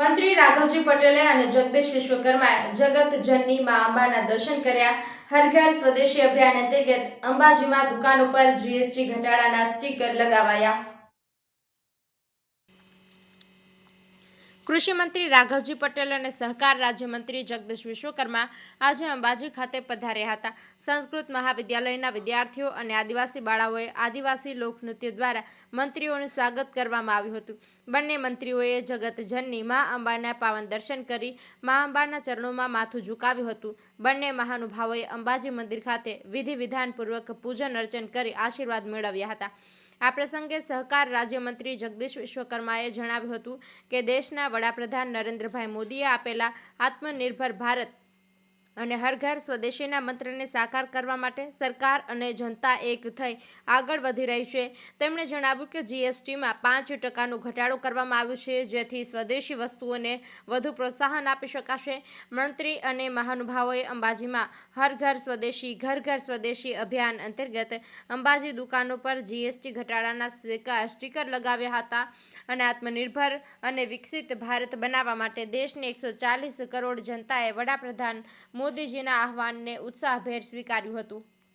મંત્રી રાઘવજી પટેલે અને જગદીશ વિશ્વકર્માએ જગત જનની મા અંબાના દર્શન કર્યા. હર ઘર સ્વદેશી અભિયાન અંતર્ગત અંબાજીમાં દુકાન ઉપર જીએસટી ઘટાડાના સ્ટીકર લગાવાયા. કૃષિ મંત્રી રાઘવજી પટેલ અને સહકાર રાજ્યમંત્રી જગદીશ વિશ્વકર્મા આજે અંબાજી ખાતે પધાર્યા હતા. સંસ્કૃત મહાવિદ્યાલયના વિદ્યાર્થીઓ અને આદિવાસી બાળાઓએ આદિવાસી લોકનૃત્ય દ્વારા મંત્રીઓનું સ્વાગત કરવામાં આવ્યું હતું. બંને મંત્રીઓએ જગતજનની મા અંબાના પાવન દર્શન કરી મા અંબાના ચરણોમાં માથું ઝુકાવ્યું હતું. બંને મહાનુભાવોએ અંબાજી મંદિર ખાતે વિધિ વિધાનપૂર્વક પૂજન અર્ચન કરી આશીર્વાદ મેળવ્યા હતા. આ પ્રસંગે સહકાર રાજ્યમંત્રી જગદીશ વિશ્વકર્માએ જણાવ્યું હતું કે દેશના વડાપ્રધાન નરેન્દ્રભાઈ મોદીએ આપેલા આત્મનિર્ભર ભારત અને હર ઘર સ્વદેશીના મંત્રને સાકાર કરવા માટે સરકાર અને જનતા એક થઈ આગળ વધી રહી છે. તેમણે જણાવ્યું કે જીએસટીમાં પાંચ ટકાનો ઘટાડો કરવામાં આવ્યો છે, જેથી સ્વદેશી વસ્તુઓને વધુ પ્રોત્સાહન આપી શકાશે. મંત્રી અને મહાનુભાવોએ અંબાજીમાં હર ઘર સ્વદેશી, ઘર ઘર સ્વદેશી અભિયાન અંતર્ગત અંબાજી દુકાનો પર જીએસટી ઘટાડાના સ્વીકાર, સ્ટીકર લગાવ્યા હતા અને આત્મનિર્ભર અને વિકસિત ભારત બનાવવા માટે દેશની એકસો કરોડ જનતાએ વડાપ્રધાન મોદીજીના આહવાનને ઉત્સાહભેર સ્વીકાર્યું હતું.